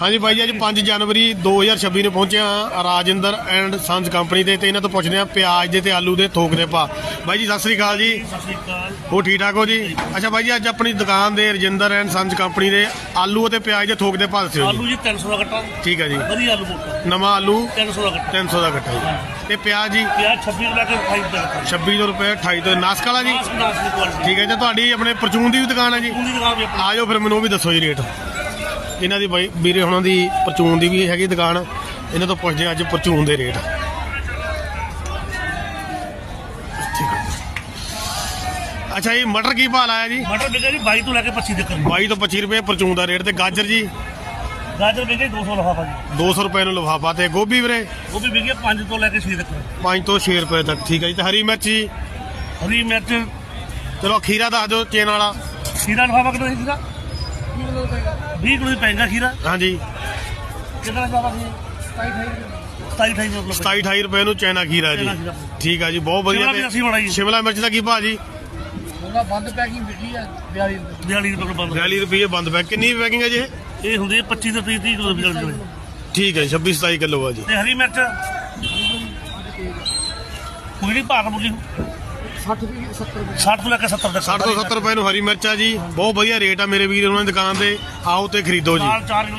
ਹਾਂਜੀ ਬਾਈ ਜੀ ਅੱਜ 5 ਜਨਵਰੀ 2026 ਨੂੰ ਪਹੁੰਚੇ ਹਾਂ ਰਾਜਿੰਦਰ ਐਂਡ ਸੰਸ ਕੰਪਨੀ ਤੇ ਤੇ ਇਹਨਾਂ ਤੋਂ ਪੁੱਛਦੇ ਆ ਪਿਆਜ਼ ਦੇ ਤੇ ਆਲੂ ਦੇ ਥੋਕ ਦੇ ਭਾ ਬਾਈ ਜੀ ਸਤਿ ਸ੍ਰੀ ਅਕਾਲ ਜੀ। ਸਤਿ ਸ਼੍ਰੀ ਅਕਾਲ। ਹੋ ਠੀਕ ਠਾਕ ਹੋ ਜੀ? ਅੱਛਾ ਬਾਈ ਜੀ ਅੱਜ ਆਪਣੀ ਦੁਕਾਨ ਦੇ ਰਜਿੰਦਰ ਐਂਡ ਸੰਸ ਕੰਪਨੀ ਦੇ ਆਲੂ ਅਤੇ ਪਿਆਜ਼ ਦੇ ਥੋਕ ਦੇ ਭਾ ਦੱਸਿਓ ਜੀ। ਆਲੂ ਜੀ 300 ਦਾ ਗੱਟਾ ਠੀਕ ਹੈ ਜੀ। ਵਧੀਆ ਆਲੂ ਬੋਟਾ ਨਵਾਂ ਆਲੂ 300 ਦਾ ਗੱਟਾ 300 ਦਾ ਗੱਟਾ ਜੀ। ਤੇ ਪਿਆਜ਼ ਜੀ? ਪਿਆਜ਼ 26 ਲੈ ਕੇ 28 ਦਾ ਗੱਟਾ 26 ਰੁਪਏ 28 ਤੋਂ ਨਾਸਕ ਵਾਲਾ ਜੀ? ਦੀ ਠੀਕ ਹੈ ਜੀ ਤੁਹਾਡੀ ਆਪਣੇ ਪਰਚੂਨ ਦੀ ਵੀ ਦੁਕਾਨ ਹੈ ਜੀ? ਆ ਜਾਓ ਫਿਰ ਮੈਨੂੰ ਉਹ ਵੀ ਦੱਸੋ ਜੀ ਰੇਟ। ਇਹਨਾਂ ਦੀ ਬਾਈ ਵੀਰੇ ਹੁਣਾਂ ਦੀ ਪਰਚੂਨ ਦੀ ਵੀ ਹੈਗੀ ਦੁਕਾਨ। ਇਹਨਾਂ ਤੋਂ ਪੁੱਛਦੇ ਹਾਂ ਅੱਜ ਪਰਚੂਨ ਦੇ ਰੇਟ। ਹੈ। ਅੱਛਾ ਜੀ ਮਟਰ ਕੀ ਭਾਅ ਲਾਇਆ ਜੀ? ਮਟਰ ਵਿਕੇ ਜੀ 22 ਤੋਂ ਲੈ ਕੇ 25 ਤੱਕ 22 ਤੋਂ 25 ਰੁਪਏ ਪਰਚੂਨ ਦਾ ਰੇਟ ਤੇ ਗਾਜਰ ਜੀ? ਗਾਜਰ ਵਿਕੇ 200 ਲਫਾਫਾ ਜੀ। 200 ਰੁਪਏ ਨੂੰ ਲਿਫਾਫਾ ਤੇ ਗੋਭੀ ਵੀਰੇ? ਉਹ ਵੀ ਵਿਕੇ 5 ਤੋਂ ਲੈ ਕੇ 6 ਤੱਕ। 5 ਤੋਂ 6 ਰੁਪਏ ਤੱਕ ਠੀਕ ਹੈ ਜੀ। ਤੇ ਹਰੀ ਮਿਰਚ ਜੀ? ਹਰੀ ਮਿਰਚ ਚਲੋ ਖੀਰਾ ਦੱਸ ਦਿਓ ਚੇਨ ਵਾਲਾ। ਖੀਰਾ ਲਫਾਫਾ ਕਿੰਨਾ ਸੀ ਖੀਰਾ? 20 ਕਿਲੋ ਦੀ ਪੈਂਗਾ ਖੀਰਾ। ਹਾਂਜੀ। ਕਿੰਨਾ ਲਫਾਫਾ ਸੀ? 27 28 ਮਤਲਬ। 27 28 ਰੁਪਏ ਨੂੰ ਚੈਨਾ ਖੀਰਾ ਜੀ। ਠੀਕ ਆ ਜੀ ਬਹੁਤ ਵਧੀਆ ਜੀ। ਸ਼ਿਮਲਾ ਮਿਰਚ ਦਾ ਕੀ ਭਾਅ ਜੀ? ਉਹਦਾ ਬੰਦ ਪੈਕਿੰਗ ਵਿਕੀ ਆ 42 42 ਰੁਪਏ ਬੰਦ। 42 ਰੁਪਏ ਬੰਦ ਪੈਕ ਕਿੰਨੀ ਪੈਕਿੰਗ ਹੈ ਜੀ ਇਹ? ਇਹ ਹੁੰਦੀ ਹੈ 25 ਤੋਂ 30 30 ਕਿਲੋ ਦੀ ਗੱਲ ਠੀਕ ਹੈ 26 27 ਕਿਲੋ ਆ ਜੀ। ਤੇ ਹਰੀ ਮਿਰਚ। ਕੋਈ ਨਹੀਂ ਭਾਗ ਮੁਕੀ 60 ਵੀ 70 ਵੀ 60 ਤੋਂ ਲੈ ਕੇ 70 ਤੱਕ। 60 ਤੋਂ 70 ਰੁਪਏ ਨੂੰ ਹਰੀ ਮਿਰਚ ਆ ਜੀ। ਬਹੁਤ ਵਧੀਆ ਰੇਟ ਆ ਮੇਰੇ ਵੀਰ ਉਹਨਾਂ ਦੀ ਦੁਕਾਨ ਤੇ। ਆਓ ਤੇ ਖਰੀਦੋ ਜੀ। ਚਾਰ